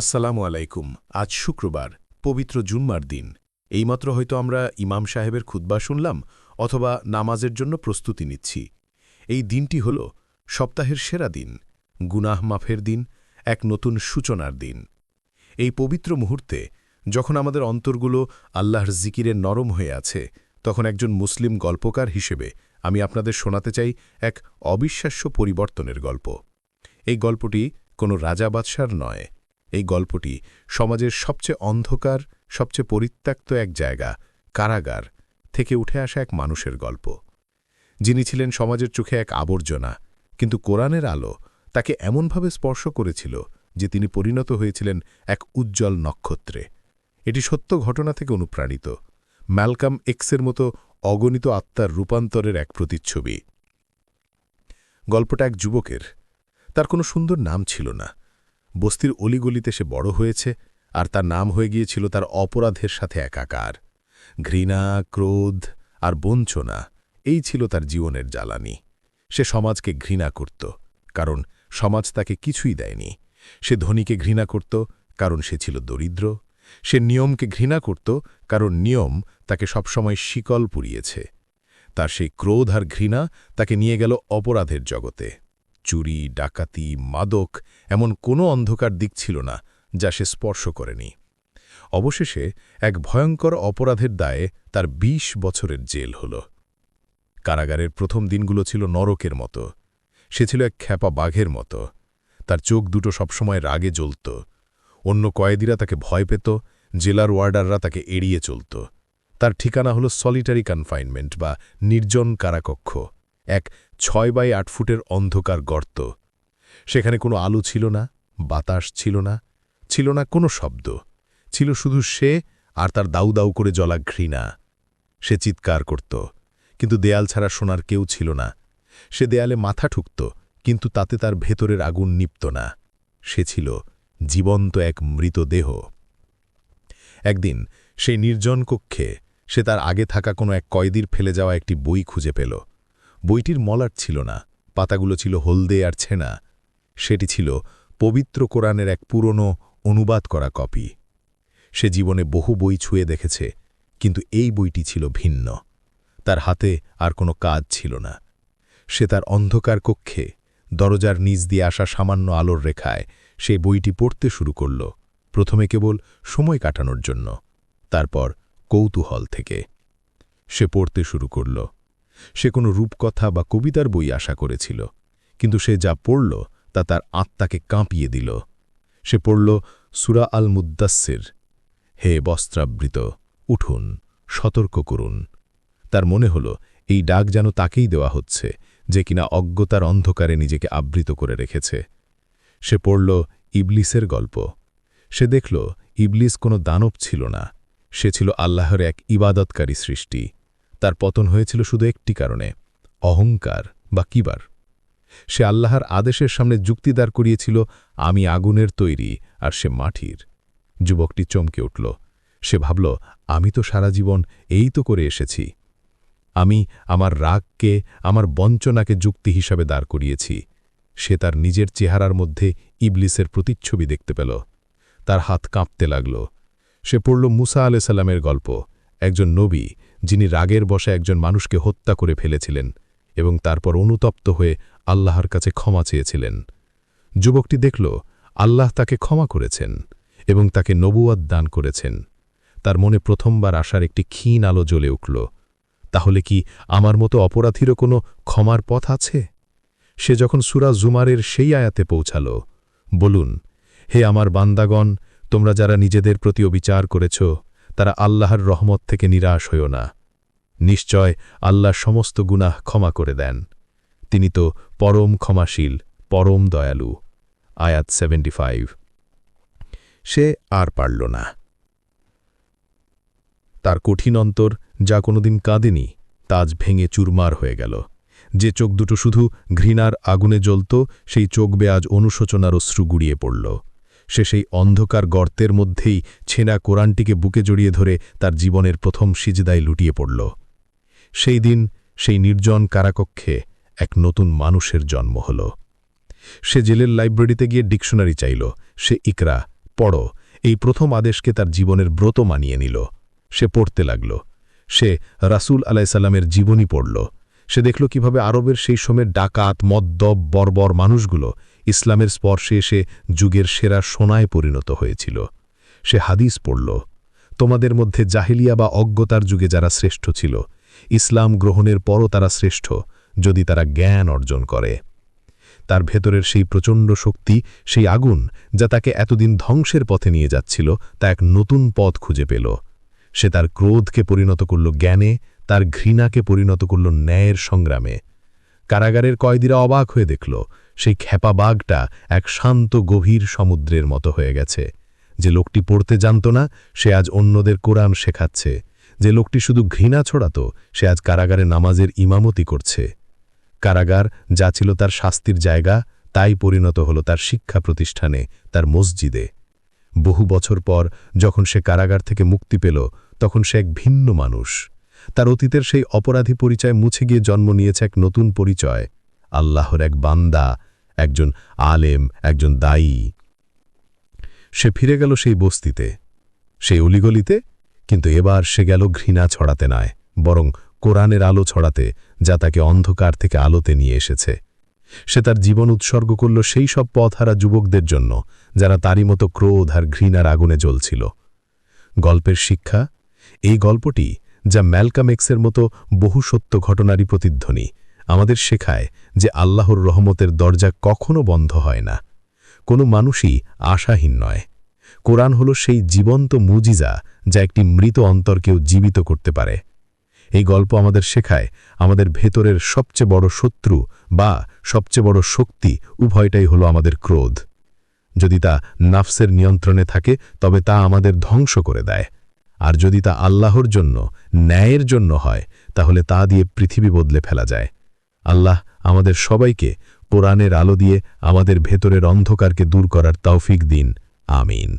আসসালামু আলাইকুম, আজ শুক্রবার, পবিত্র জুম্মার দিন। এইমাত্র হয়তো আমরা ইমাম সাহেবের খুদ্া শুনলাম অথবা নামাজের জন্য প্রস্তুতি নিচ্ছি। এই দিনটি হল সপ্তাহের সেরা দিন, গুনাহ মাফের দিন, এক নতুন সূচনার দিন। এই পবিত্র মুহূর্তে যখন আমাদের অন্তরগুলো আল্লাহর জিকিরে নরম হয়ে আছে, তখন একজন মুসলিম গল্পকার হিসেবে আমি আপনাদের শোনাতে চাই এক অবিশ্বাস্য পরিবর্তনের গল্প। এই গল্পটি কোনো রাজা বাদশার নয় এই গল্পটি সমাজের সবচেয়ে অন্ধকার, সবচেয়ে পরিত্যক্ত এক জায়গা, কারাগার থেকে উঠে আসা এক মানুষের গল্প। যিনি ছিলেন সমাজের চোখে এক আবর্জনা, কিন্তু কোরআনের আলো তাকে এমনভাবে স্পর্শ করেছিল যে তিনি পরিণত হয়েছিলেন এক উজ্জ্বল নক্ষত্রে। এটি সত্য ঘটনা থেকে অনুপ্রাণিত, ম্যালকাম এক্সের মতো অগণিত আত্মার রূপান্তরের এক প্রতিচ্ছবি। গল্পটা এক যুবকের, তার কোনো সুন্দর নাম ছিল না। বস্তির অলিগলিতে সে বড় হয়েছে আর তার নাম হয়ে গিয়েছিল তার অপরাধের সাথে একাকার। ঘৃণা, ক্রোধ আর বঞ্চনা, এই ছিল তার জীবনের জ্বালানি। সে সমাজকে ঘৃণা করত, কারণ সমাজ তাকে কিছুই দেয়নি। সে ধনীকে ঘৃণা করত, কারণ সে ছিল দরিদ্র। সে নিয়মকে ঘৃণা করত, কারণ নিয়ম তাকে সবসময় শিকল পুড়িয়েছে। তার সেই ক্রোধ আর ঘৃণা তাকে নিয়ে গেল অপরাধের জগতে। চুরি, ডাকাতি, মাদক এমন কোনো অন্ধকার দিক ছিল না যা সে স্পর্শ করেনি। অবশেষে এক ভয়ঙ্কর অপরাধের দায়ে তার ২০ বছরের জেল হল। কারাগারের প্রথম দিনগুলো ছিল নরকের মতো। সে ছিল এক খ্যাপা বাঘের মতো। তার চোখ দুটো সবসময় রাগে জ্বলত। অন্য কয়েদিরা তাকে ভয় পেত, জেলার ওয়ার্ডাররা তাকে এড়িয়ে চলত। তার ঠিকানা হল সলিটারি কনফাইনমেন্ট বা নির্জন কারাকক্ষ, এক ছয় বাই আট ফুটের অন্ধকার গর্ত। সেখানে কোনো আলো ছিল না, বাতাস ছিল না ছিল না কোনো শব্দ। ছিল শুধু সে আর তার দাউ দাউ করে জ্বলা ঘৃণা। সে চিৎকার করত, কিন্তু দেয়াল ছাড়া শোনার কেউ ছিল না। সে দেয়ালে মাথা ঠুকত, কিন্তু তাতে তার ভেতরের আগুন নিপ্ত না। সে ছিল জীবন্ত এক মৃতদেহ। একদিন সেই নির্জন কক্ষে সে তার আগে থাকা কোনো এক কয়েদির ফেলে যাওয়া একটি বই খুঁজে পেল। বইটির মলাট ছিল না, পাতাগুলো ছিল হলদে আর ছেনা, সেটি ছিল পবিত্র কোরআনের এক পুরনো অনুবাদ করা কপি। সে জীবনে বহু বই ছুঁয়ে দেখেছে, কিন্তু এই বইটি ছিল ভিন্ন। তার হাতে আর কোনো কাজ ছিল না। সে তার অন্ধকার কক্ষে, দরজার নিচ দিয়ে আসা সামান্য আলোর রেখায়, সে বইটি পড়তে শুরু করল, প্রথমে কেবল সময় কাটানোর জন্য, তারপর কৌতূহল থেকে। সে পড়তে শুরু করল। সে কোনো রূপকথা বা কবিতার বই আশা করেছিল, কিন্তু সে যা পড়ল তা তার আত্মাকে কাঁপিয়ে দিল। সে পড়ল সুরা আল মুদাস্সির হে বস্ত্রাবৃত, উঠুন, সতর্ক করুন। তার মনে হল, এই ডাক যেন তাকেই দেওয়া হচ্ছে, যে কিনা অজ্ঞতার অন্ধকারে নিজেকে আবৃত করে রেখেছে। সে পড়ল ইবলিসের গল্প। সে দেখল, ইবলিস কোনো দানব ছিল না। সে ছিল আল্লাহর এক ইবাদতকারী সৃষ্টি। তার পতন হয়েছিল শুধু একটি কারণে, অহংকার বা কিবার। সে আল্লাহর আদেশের সামনে যুক্তিদার করিয়েছিল, আমি আগুনের তৈরি আর সে মাটির। যুবকটি চমকে উঠল। সে ভাবল, আমি তো সারা জীবন এই তো করে এসেছি। আমি আমার রাগকে, আমার বঞ্চনাকে যুক্তি হিসাবে দাঁড় করিয়েছি। সে তার নিজের চেহারার মধ্যে ইবলিসের প্রতিচ্ছবি দেখতে পেল। তার হাত কাঁপতে লাগল। সে পড়ল মুসা আলাইসাল্লামের গল্প। একজন নবী যিনি রাগের বসে একজন মানুষকে হত্যা করে ফেলেছিলেন এবং তারপর অনুতপ্ত হয়ে আল্লাহর কাছে ক্ষমা চেয়েছিলেন। যুবকটি দেখল, আল্লাহ তাকে ক্ষমা করেছেন এবং তাকে নবুয়াদ দান করেছেন। তার মনে প্রথমবার আসার একটি ক্ষীণ আলো জ্বলে উঠল। তাহলে কি আমার মতো অপরাধীরও কোনো ক্ষমার পথ আছে? সে যখন সুরা জুমারের সেই আয়াতে পৌঁছাল, বলুন, হে আমার বান্দাগণ, তোমরা যারা নিজেদের প্রতি অবিচার করেছ তারা আল্লাহর রহমত থেকে নিরাশ হইও না। নিশ্চয় আল্লাহ সমস্ত গুনাহ ক্ষমা করে দেন। তিনি তো পরম ক্ষমাশীল, পরম দয়ালু। আয়াত সেভেন্টি ফাইভ সে আর পারল না। তার কঠিন অন্তর যা কোনোদিন কাঁদেনি তাজ ভেঙে চুরমার হয়ে গেল। যে চোখ দুটো শুধু ঘৃণার আগুনে জ্বলত, সেই চোখ বেআজ অনুশোচনার অশ্রু গুড়িয়ে পড়ল। সে সেই অন্ধকার গর্তের মধ্যেই ছেঁড়া কোরআনটিকে বুকে জড়িয়ে ধরে তার জীবনের প্রথম সিজদায় লুটিয়ে পড়ল। সেই দিন সেই নির্জন কারাকক্ষে এক নতুন মানুষের জন্ম হল। সে জেলের লাইব্রেরিতে গিয়ে ডিকশনারি চাইল। সে ইকরা, পড়ো, এই প্রথম আদেশকে তার জীবনের ব্রত মানিয়ে নিল। সে পড়তে লাগল। সে রাসূল আলাইসাল্লামের জীবনী পড়ল। সে দেখল কীভাবে আরবের সেই সময়ের ডাকাত, মদ্দব, বর্বর মানুষগুলো ইসলামের স্পর্শে এসে যুগের সেরা সোনায় পরিণত হয়েছিল। সে হাদিস পড়ল, তোমাদের মধ্যে জাহিলিয়া বা অজ্ঞতার যুগে যারা শ্রেষ্ঠ ছিল, ইসলাম গ্রহণের পরও তারা শ্রেষ্ঠ, যদি তারা জ্ঞান অর্জন করে। তার ভেতরের সেই প্রচণ্ড শক্তি, সেই আগুন, যা তাকে এতদিন ধ্বংসের পথে নিয়ে যাচ্ছিল, তা এক নতুন পথ খুঁজে পেল। সে তার ক্রোধকে পরিণত করল জ্ঞানে, তার ঘৃণাকে পরিণত করল ন্যায়ের সংগ্রামে। কারাগারের কয়েদিরা অবাক হয়ে দেখল সেই খেপা বাঘটা এক শান্ত গভীর সমুদ্রের মতো হয়ে গেছে। যে লোকটি পড়তে জানত না, সে আজ অন্যদের কোরআন শেখাচ্ছে। যে লোকটি শুধু ঘৃণা ছড়াত, সে আজ কারাগারে নামাজের ইমামতি করছে। কারাগার যা ছিল তার শাস্তির জায়গা, তাই পরিণত হল তার শিক্ষা প্রতিষ্ঠানে, তার মসজিদে। বহু বছর পর যখন সে কারাগার থেকে মুক্তি পেল, তখন সে এক ভিন্ন মানুষ। তার অতীতের সেই অপরাধী পরিচয় মুছে গিয়ে জন্ম নিয়েছে এক নতুন পরিচয়, আল্লাহর এক বান্দা একজন আলেম, একজন দায়ী। সে ফিরে গেল সেই বস্তিতে, সেই অলিগলিতে, কিন্তু এবার সে গেল ঘৃণা ছড়াতে নয়, বরং কোরআনের আলো ছড়াতে, যা তাকে অন্ধকার থেকে আলোতে নিয়ে এসেছে। সে তার জীবন উৎসর্গ করল সেই সব পথহারা যুবকদের জন্য, যারা তারই মতো ক্রোধ আর ঘৃণার আগুনে জ্বলছিল। গল্পের শিক্ষা, এই গল্পটি, যা ম্যালকাম এক্সের মতো বহু সত্য ঘটনারই প্রতিধ্বনি আমাদের শেখায় যে আল্লাহর রহমতের দরজা কখনো বন্ধ হয় না। কোনো মানুষই আশাহীন নয়। কোরআন হল সেই জীবন্ত মুজিজা যা একটি মৃত অন্তরকেও জীবিত করতে পারে। এই গল্প আমাদের শেখায় আমাদের ভেতরের সবচেয়ে বড় শত্রু বা সবচেয়ে বড় শক্তি উভয়টাই হলো আমাদের ক্রোধ। যদি তা নাফসের নিয়ন্ত্রণে থাকে, তবে তা আমাদের ধ্বংস করে দেয়। আর যদি তা আল্লাহর জন্য, ন্যায়ের জন্য হয়, তাহলে তা দিয়ে পৃথিবী বদলে ফেলা যায়। আল্লাহ আমাদের সবাইকে কোরআনের আলো দিয়ে আমাদের ভেতরের অন্ধকারকে দূর করার তৌফিক দিন। আমিন।